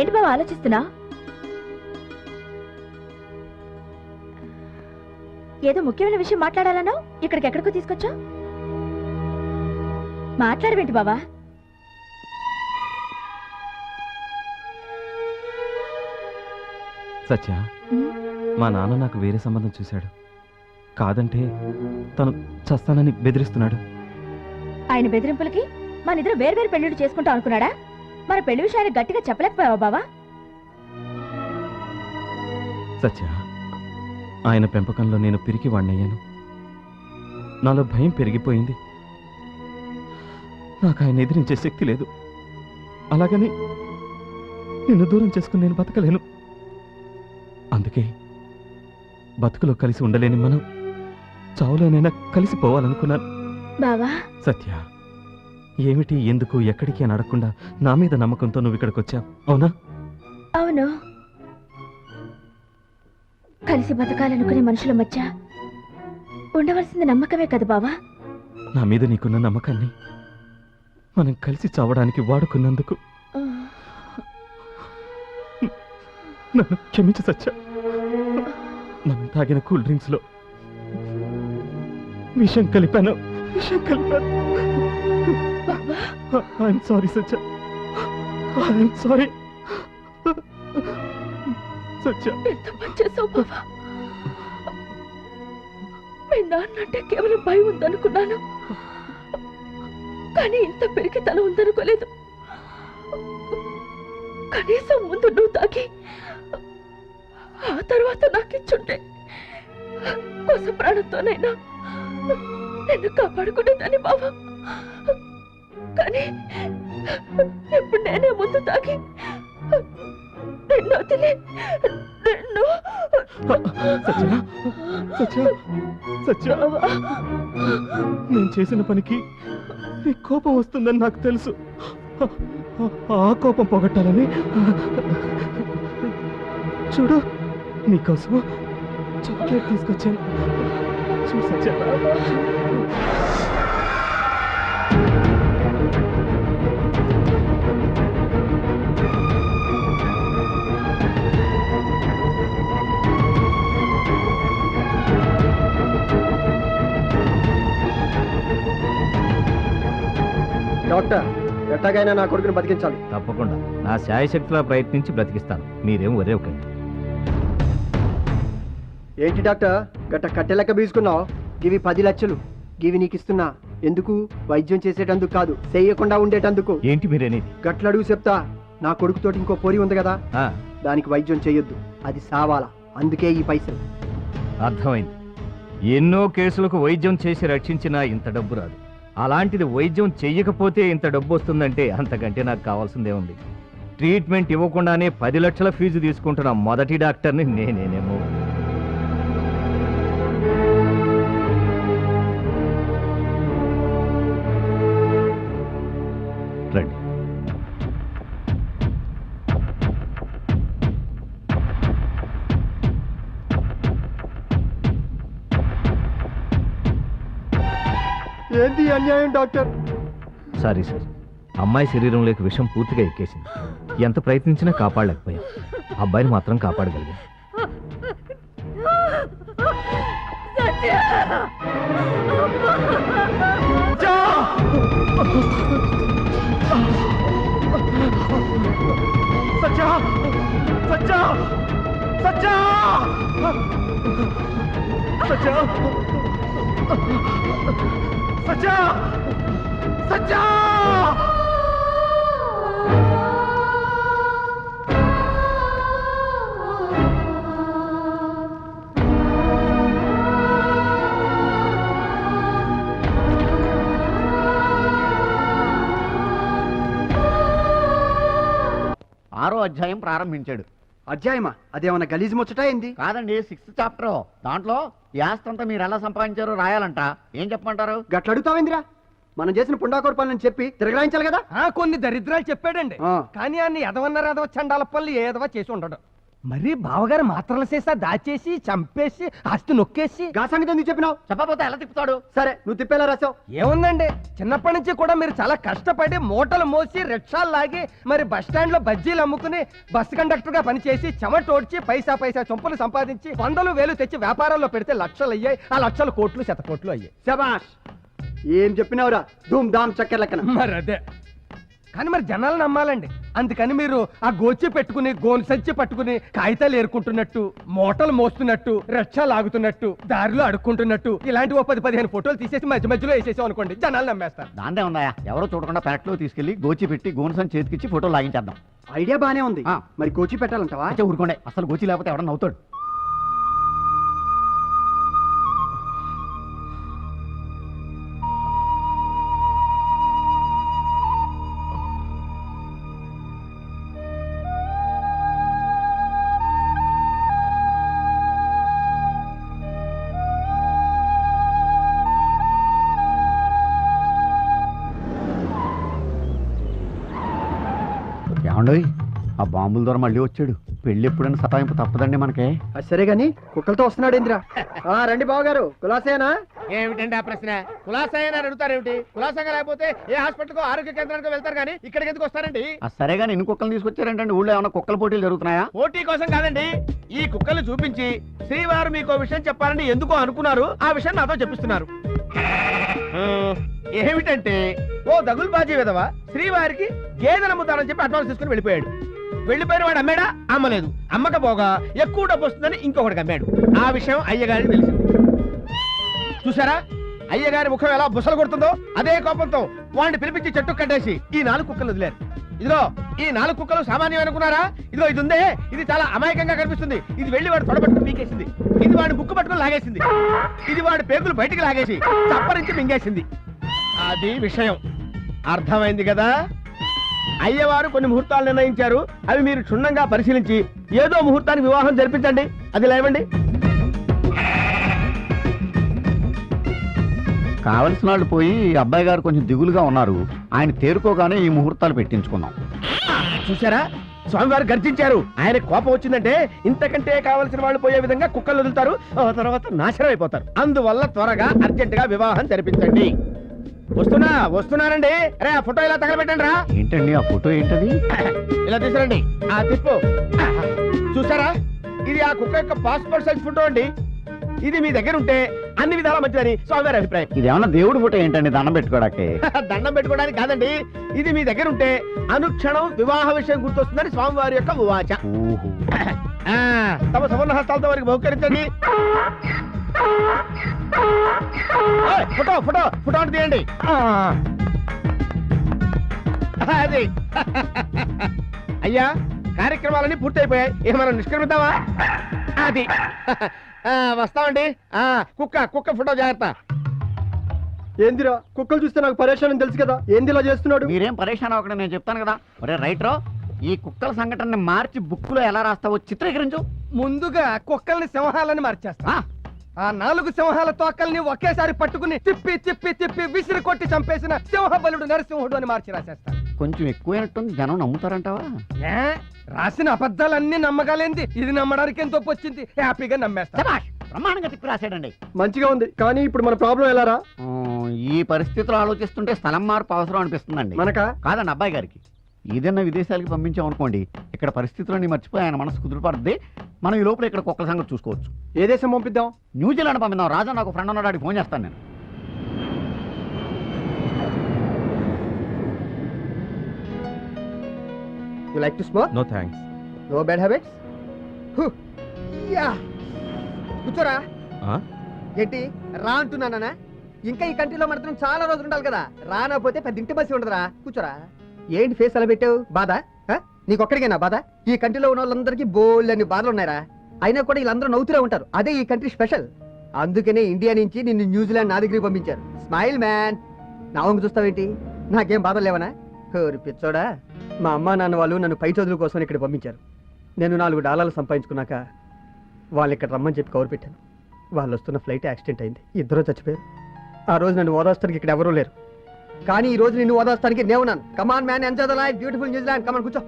ఏంటి బావ ఆలోచిస్తున్నా? ఏదో ముఖ్యమైన విషయం మాట్లాడాలన్నావు ఇక్కడికి ఎక్కడికో తీసుకొచ్చా? మాట్లాడవేంటి బావా? సత్య మా నాన్న నాకు వేరే సంబంధం చూశాడు. కాదంటే తను చస్తానని బెదిరిస్తున్నాడు. ఆయన బెదిరింపులకి మన ఇద్దరు వేరు వేరు పెళ్ళిళ్ళు చేసుకుంటాం అనుకున్నాడా? మన పెళ్ళి విషయాన్ని గట్టిగా చెప్పలేకపోయావా బావా? సత్య ఆయన పెంపకంలో నేను పిరికి వాణ్ణయ్యాను నాలో భయం పెరిగిపోయింది. నాకు ఆయన ఎదిరించే శక్తి లేదు. అలాగని నిన్ను దూరం చేసుకుని నేను బతకలేను. అందుకే బతుకులో కలిసి ఉండలేని మనం చావులోనైనా కలిసిపోవాలనుకున్నాను. బావా? సత్య. ఏమిటి ఎందుకు ఎక్కడికి అని అడగకుండా నా మీద నమ్మకంతో నువ్వు ఇక్కడికి వచ్చావు? అవునా? అవును. కలిసి బతకాలనుకునే మనుషుల మధ్య ఉండవలసింది నమ్మకమే కదా బావా? నా మీద నీకున్న నమ్మకాన్ని మనం కలిసి చావడానికి వాడుకున్నందుకు నన్ను క్షమించు సత్య. మనం తాగిన కూల్ డ్రింక్స్లో విషం కలిపాను. విషం కలిపాను. I'm sorry Satya I'm sorry Satya ఎంత పని చేసావు బావా? మీ నాన్నంటే కేవలం భయం ఉందనుకున్నాను. కానీ ఇంత పెరిగి తల ఉందనుకోలేదు. కనీసం ముందు నువ్వు తాకి ఆ తర్వాత నాకు ఇచ్చుంటే కొస ప్రాణంతోనైనా నిన్ను కాపాడుకునేదాన్ని బావా. కానీ ఇప్పుడు నేనే ముందు తాకి నిన్ను వదిలే నిన్ను సత్య నేను చేసిన పనికి నీ కోపం వస్తుందని నాకు తెలుసు. ఆ కోపం పోగొట్టాలని. చూడు నీకోసం చాక్లెట్ తీసుకొచ్చాను. చూడు డాక్టర్ ఎట్టాగైనా నా కొడుకుని బతికించాలి. తప్పకుండా. నా శాయశక్తిలా ప్రయత్నించి బ్రతికిస్తాను. మీరేం ఒరే ఒకండి ఏంటి డాక్టర్? గట్ట కట్టెలెక్క బీసుకున్నావు? గివి పది లక్షలు. గివి నీకు ఇస్తున్నా ఎందుకు? వైద్యం చేసేటందుకు కాదు చేయకుండా ఉండేటందుకు. ఏంటి మీరనేది గట్లడుగు చెప్తా. నా కొడుకుతోటి ఇంకో పొరి ఉంది కదా. ఆ, దానికి వైద్యం చేయొద్దు. అది సావాలా. అందుకే ఈ పైసలు. అర్థమైంది. ఎన్నో కేసులకు వైద్యం చేసి రక్షించినా ఇంత డబ్బు రాదు. అలాంటిది వైద్యం చెయ్యకపోతే ఇంత డబ్బు వస్తుందంటే అంతకంటే నాకు కావాల్సిందే ఉంది. ట్రీట్మెంట్ ఇవ్వకుండానే పది లక్షల ఫీజు తీసుకుంటున్న మొదటి డాక్టర్ని నేనేనేమో. అన్యాయం డాక్టర్. Sorry sir. అమ్మాయి శరీరంలోకి విషం పూర్తిగా ఎక్కేసింది. ఎంత ప్రయత్నించినా కాపాడలేకపోయాం. అబ్బాయిని మాత్రం కాపాడగలిగాం. సత్య! సత్య! సత్య! సత్య! సత్య! సత్య! ఆరో అధ్యాయం ప్రారంభించాడు. అధ్యాయమా? అదేమన్నా గలీజు ముచ్చటా ఏంది? కాదండి సిక్స్త్ చాప్టర్ దాంట్లో అంతా మీరు ఎలా సంపాదించారో రాయాలంట. ఏం చెప్పమంటారు? గట్లడుగుతావేందిరా? మనం చేసిన పుండాకోర పనులను చెప్పి తిరగరాయించాలి కదా? ఆ కొన్ని దరిద్రాలు చెప్పాడండి. కానీ అన్ని ఎదవన్నారు ఎదవ చండాల పనులు ఏదవ చేసి ఉండడు. మరి బావగారు మాత్రల సీసా దాచేసి చంపేసి ఆస్తి నొక్కేసి. గా సంగతి ఎందుకు చెప్పినావు? చెప్పకపోతే ఎలా తిప్పుతాడు? సరే నువ్వు తిప్పేలా రాసావు. ఏముందండి? చిన్నప్పటి నుంచి కూడా మీరు చాలా కష్టపడి మూటలు మోసి రిక్షాలు లాగి మరి బస్ స్టాండ్లో బజ్జీలు అమ్ముకుని బస్ కండక్టర్గా పనిచేసి చెమటోడ్చి పైసా పైసా చొప్పులు సంపాదించి వందలు వేలు తెచ్చి వ్యాపారంలో పెడితే లక్షలు అయ్యాయి. ఆ లక్షలు కోట్లు శతకోట్లు అయ్యాయి. శబాష్ ఏం చెప్పినావురా? ధూమ్ ధామ్ చక్కెర లెక్కన మరి అదే కానీ మరి జనాలు నమ్మాలండి. అందుకని మీరు ఆ గోచి పెట్టుకుని గోను సంచి పట్టుకుని కాగితాలు ఏరుకుంటున్నట్టు మూటలు మోస్తున్నట్టు రిక్షా లాగుతున్నట్టు దారిలో అడుక్కుంటున్నట్టు ఇలాంటి ఓ పది పదిహేను ఫోటోలు తీసేసి మధ్య మధ్యలో వేసేసాం అనుకోండి జనాలు నమ్మేస్తారు. దాందే ఉందాయా ఎవరో చూడకుండా పెరట్లో తీసుకెళ్ళి గోచి పెట్టి గోనుసం చేతికిచ్చి ఫోటో లాగించేద్దాం. ఐడియా బానే ఉంది. ఆ. మరి గోచి పెట్టాలంటావా? ఊరుకోండి. అసలు గోచి లేకపోతే ఎవడన్నా నవ్వుతాడు. బాంబుల ద్వారా మళ్ళీ వచ్చాడు. పెళ్ళి ఎప్పుడైనా సతాయింపు తప్పదండి మనకే. అది సరే గాని కుక్కలతో వస్తున్నాడు ఇంద్రా. ఆ రండి బావగారు. కులాసేనా ఏమిటండి ఆ ప్రశ్న? కులాసాయని అడుగుతారేమిటి కులాసంగా లేకపోతే ఏ హాస్పిటల్కో ఆరోగ్య కేంద్రానికి వెళ్తారు కానీ ఇక్కడికి ఎందుకు వస్తారండి? ఆ సరే కానీ ఎన్ని కుక్కలు తీసుకొచ్చారంటే ఊళ్ళో ఏమైనా కుక్కల పోటీలు జరుగుతున్నాయా? పోటీ కోసం కాదండి. ఈ కుక్కలు చూపించి శ్రీవారు మీకు విషయం చెప్పాలని ఎందుకో అనుకున్నారు. ఆ విషయం నాతో చెప్పిస్తున్నారు. ఏమిటంటే ఓ దగుల్బాజీ విధవ శ్రీవారికి గేదెల అమ్ముతానని చెప్పి అడ్వాన్స్ తీసుకుని వెళ్ళిపోయాడు. వెళ్ళిపోయిన వాడు అమ్మాడా? అమ్మలేదు. అమ్మకపోగా ఎక్కువ డబ్బు వస్తుందని ఇంకొకటికి అమ్మాడు. ఆ విషయం అయ్యగారికి తెలిసింది చూసారా అయ్యగారి ముఖం ఎలా బుసలు కొడుతుందో అదే కోపంతో వాడిని పిలిపించి చెట్టు కట్టేసి ఈ నాలుగు కుక్కలు వదిలేరు. ఇదిగో ఈ నాలుగు కుక్కలు సామాన్యం అనుకున్నారా? ఇదిగో ఇది ఉందే ఇది చాలా అమాయకంగా కనిపిస్తుంది. ఇది వెళ్ళి వాడు తొడబట్టుకుని పీకేసింది. ఇది వాడి ముక్కు పట్టుకుని లాగేసింది. ఇది వాడి పేగులు బయటికి లాగేసి చప్పరించి మింగేసింది. అది విషయం. అర్థమైంది కదా? అయ్యవారు కొన్ని ముహూర్తాలు నిర్ణయించారు. అవి మీరు క్షుణ్ణంగా పరిశీలించి ఏదో ముహూర్తానికి వివాహం జరిపించండి. అది లేవండి. కావలసిన వాళ్ళు పోయి అబ్బాయి గారు కొంచెం దిగులుగా ఉన్నారు. ఆయన తేరుకోగానే ఈ ముహూర్తాలు పెట్టించుకుందాం. చూసారా స్వామివారు గర్జించారు. ఆయన కోపం వచ్చిందంటే ఇంతకంటే కావలసిన వాళ్ళు పోయే విధంగా కుక్కలు వదులుతారు. తర్వాత నాశనం అయిపోతారు. అందువల్ల త్వరగా అర్జెంట్గా వివాహం జరిపించండి. వస్తున్నా వస్తున్నానండి. రే ఆ ఫోటో ఇలా తగలబెట్టండి రా ఏంటండి ఆ ఫోటో ఏంటది? ఇలా తీసుకురండి. ఆ తిప్పు చూసారా? ఇది ఆ కుక్క యొక్క పాస్పోర్ట్ సైజ్ ఫోటో అండి. ఇది మీ దగ్గర ఉంటే అన్ని విధాలా మంచిదని స్వామివారి అభిప్రాయం. ఇది ఏమన్నా దేవుడి ఫోటో ఏంటండి దండం పెట్టుకోవడానికి? దండం పెట్టుకోవడానికి కాదండి. ఇది మీ దగ్గర ఉంటే అనుక్షణం వివాహ విషయం గుర్తొస్తుందని స్వామివారి యొక్క వాచ ఓహో ఆ, తమ సవర్ణ హస్తాలతో వారికి బహుకరించండి. ఫోటో ఫోటో ఫోటో తీయండి. అది. అయ్యా కార్యక్రమాలన్నీ పూర్తయిపోయాయి. ఇక మనం నిష్క్రమిద్దామా? అది. ఆ, వస్తామండి. ఆ, కుక్క కుక్క ఫోటో జాగ్రత్త. ఏందిరా కుక్కలు చూస్తే నాకు పరేషాన్ తెలుసు కదా ఏంది ఇలా చేస్తున్నాడు? మీరేం పరేషాన్ అవ్వకండి నేను చెప్తాను కదా. ఒరే రైట్రో ఈ కుక్కల సంఘటనని మార్చి బుక్కులో ఎలా రాస్తావో చిత్రీకరించు. ముందుగా కుక్కల్ని సింహాలని మార్చేస్తా. ఆ, నాలుగు సింహాల తోకల్ని ఒకేసారి పట్టుకుని తిప్పి తిప్పి తిప్పి విసిరి కొట్టి చంపేసిన సింహబలుడు నరసింహుడు అని మార్చి రాసేస్తా. కొంచెం ఎక్కువైనట్టుంది జనం నమ్ముతారంటావా? ఏ? రాసిన అబద్ధాలన్నీ నమ్మగాలేంది. ఇది నమ్మడానికి ఎంత వచ్చింది? హ్యాపీగా నమ్మేస్తా. శభాష్, బ్రహ్మాండంగా తిప్పి రాశాడండి. మంచిగా ఉంది. కానీ ఇప్పుడు మన ప్రాబ్లం ఎలారా ఆ, ఈ పరిస్థితులు ఆలోచిస్తుంటే స్థలం మార్పు అవసరం అనిపిస్తుందండి. మనక? కాదండి అబ్బాయి గారికి. ఏదైనా విదేశాలకి పంపించాం అనుకోండి ఇక్కడ పరిస్థితులన్నీ మర్చిపోయి ఆయన మనసు కుదురుపడుద్ది మనం ఈ లోపల ఇక్కడ కుక్కల సంగతి చూసుకోవచ్చు. ఏ దేశం పంపిద్దాం? న్యూజిలాండ్ పంపిద్దాం. రాజా నాకు ఫ్రెండ్ ఉన్నాడు ఫోన్ చేస్తాను నేను. You like to smoke no thanks no bad habits yeah కూర్చోరా. ఏంటి? రా అంటున్నానా ఇంకా ఈ కంట్రీలో మాత్రం చాలా రోజులు ఉండాలి కదా. రానపోతే పెద్ద ఇంటి బస్సు ఉండదురా. కూర్చోరా. ఏంటి ఫేస్ అలా పెట్టావు? బాధ? నీకొక్కడికేనా బాధ? ఈ కంట్రీలో ఉన్న వాళ్ళందరికీ బోల్డ్ బాధలు ఉన్నారా అయినా కూడా వీళ్ళందరూ నవ్వుతూనే ఉంటారు. అదే ఈ కంట్రీ స్పెషల్. అందుకనే ఇండియా నుంచి నిన్ను న్యూజిలాండ్ నా దగ్గరికి పంపించారు. Smile man. నా వంక చూస్తావేంటి? నాకేం బాధలు లేవనా? ఓరి పిచ్చోడా. మా అమ్మ నాన్న వాళ్ళు నన్ను పై చదువుల కోసం ఇక్కడ పంపించారు. నేను నాలుగు డాలర్లు సంపాదించుకున్నాక వాళ్ళు ఇక్కడ రమ్మని చెప్పి కవర్ పెట్టాను వాళ్ళు వస్తున్న ఫ్లైట్ యాక్సిడెంట్ అయింది. ఇద్దరూ చచ్చిపోయారు. ఆ రోజు నన్ను ఓదార్చడానికి ఇక్కడ ఎవరూ లేరు. కానీ ఈ రోజు నిన్ను ఓదార్చడానికి నేనున్నాను come on man enjoy the life beautiful New Zealand come on కూర్చో.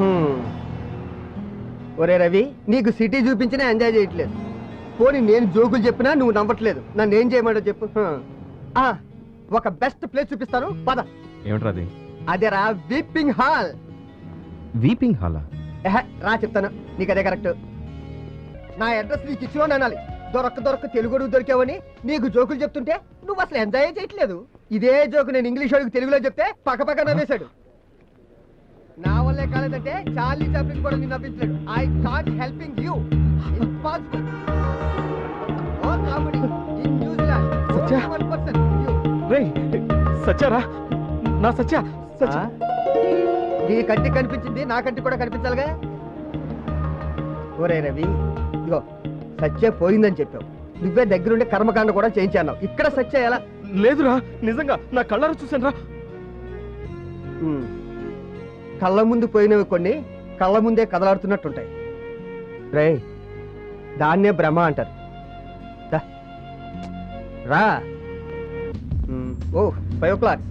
Hmm. ఒరే రవి నీకు సిటీ చూపించినా ఎంజాయ్ చేయట్లేదు. పోనీ నేను జోకులు చెప్పినా నువ్వు నమ్మట్లేదు నన్ను ఏం చేయమంటో చెప్పు. ఒక బెస్ట్ ప్లేస్ చూపిస్తాను. పద. ఏమిట్రా అదే? Rapping weeping hall. Weeping hall? రా చెప్తాను. నీకు అదే కరెక్ట్ నా అడ్రస్ నీకు ఇచ్చిలో అనాలి. దొరక్క దొరక్క తెలుగుడు దొరికావని నీకు జోకులు చెప్తుంటే నువ్వు అసలు ఎంజాయ్ చేయట్లేదు. ఇదే జోకు నేను ఇంగ్లీష్ వాడికి తెలుగులో చెప్తే పక్క పక్క నవ్వేశాడు. నా వల్లే కాలేదంటే చార్లీ చాప్లిన్ కూడా నిన్ను నవ్వించలేడు. I can't helping you. Impossible oh comedy. In New Zealand Satya. One person you రే. సచ్చారా నా సత్య సత్య. నీ కంటికి కనిపించింది నా కంటికి కూడా కనిపించాలిగా? ఒరే రవి సత్య పోయిందని చెప్పావు. నువ్వే దగ్గరుండి కర్మకాండ కూడా చేయించాన్నావు. ఇక్కడ సత్య ఎలా? లేదురా నిజంగా నా కళ్ళారా చూసాను రా. కళ్ళ ముందు పోయినవి కొన్ని కళ్ళ ముందే కదలాడుతున్నట్టుంటాయి. రే దాన్నే భ్రమ అంటారు. దా. రా. ఓ ఫైవ్ ఓ క్లాక్.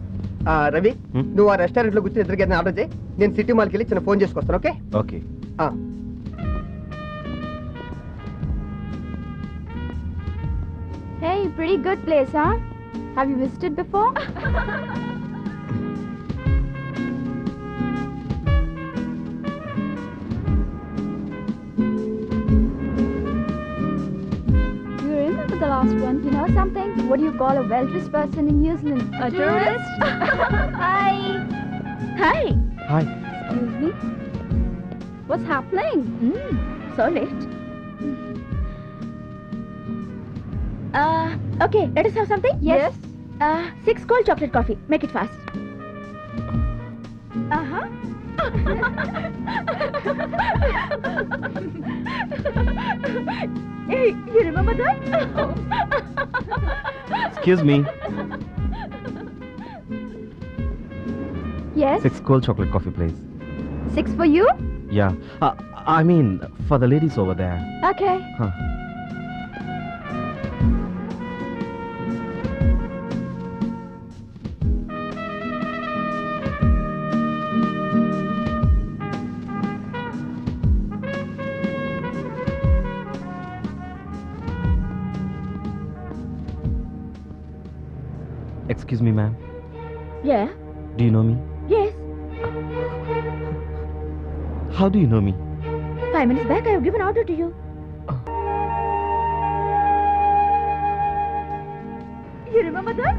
రవి? నువ్వు ఆ రెస్టారెంట్లో కూర్చొని ఇద్దరికి ఏదైనా ఆర్డర్ చేయి. నేను సిటీ మాల్కి వెళ్ళి చిన్న phone చేసుకొస్తాను okay? Okay. Pretty good place, huh? Have you visited before? You remember the last one? You know something? What do you call a well-dressed person in New Zealand? A tourist? Hi. Hi. Hi Excuse me. What's happening? Mm, so late. Uh, Okay, let us have something? Yes. yes. Uh, six cold chocolate coffee. Make it fast. Uh-huh. hey, you remember that? Excuse me. Yes? Six cold chocolate coffee, please. Six for you? Yeah. Uh, I mean, for the ladies over there. Okay. Huh. Excuse me, ma'am. Yeah? Do you know me? Yes. How do you know me? Five minutes back, I have given order to you. Oh. You remember that?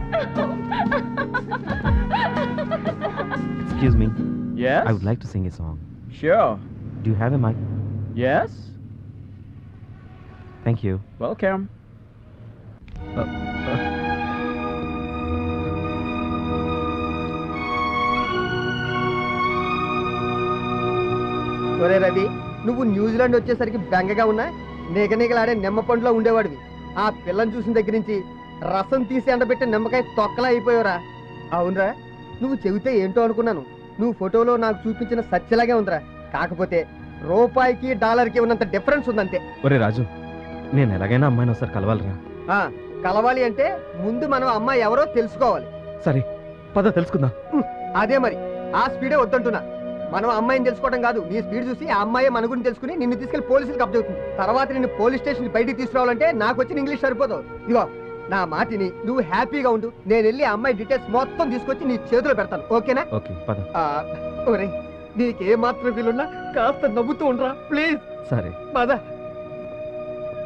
Excuse me. Yes? I would like to sing a song. Sure. Do you have a mic? Yes. Thank you. Welcome. Uh ఒరే రవి నువ్వు New Zealand వచ్చేసరికి బెంగగా ఉన్నా నిగనిగలాడే నిమ్మ పండులో ఉండేవాడివి. ఆ పిల్లని చూసిన దగ్గర నుంచి రసం తీసి ఎండబెట్టి నిమ్మకాయ తొక్కలా అయిపోయావురా. అవునరా నువ్వు చెబితే ఏంటో అనుకున్నాను. నువ్వు ఫోటోలో నాకు చూపించిన సత్యలాగే ఉందిరా. కాకపోతే రూపాయికి డాలర్కి ఉన్నంత డిఫరెన్స్ ఉందంతే. ఒరే రాజు నేను ఎలాగైనా అమ్మాయిని ఒకసారి కలవాలిరా. ఆ, కలవాలి అంటే ముందు మనం అమ్మాయి ఎవరో తెలుసుకోవాలి. సరే పద తెలుసుకుందాం. అదే మరి. ఆ స్పీడే వద్దంటున్నా. మనం అమ్మాయిని తెలుసుకోవడం కాదు. నీ స్పీడ్ చూసి ఆ అమ్మాయి మన గురించి తెలుసుకుని నిన్ను తీసుకెళ్ళి పోలీసులకు అప్పచెబుతుంది తర్వాత నిన్ను పోలీస్ స్టేషన్ బయటికి తీసుకురావాలంటే నాకు వచ్చిన ఇంగ్లీష్ సరిపోదు. ఇదిగో నా మాటిని నువ్వు హ్యాపీగా ఉండు. నేను వెళ్ళి అమ్మాయి డీటెయిల్స్ మొత్తం తీసుకొచ్చి నీ చేతిలో పెడతాను. ఓకేనా? ఓకే పద. నీకే మాత్రం వీలున్నా కాస్త నవ్వుతూ ఉండరా ప్లీజ్. సరే. పద.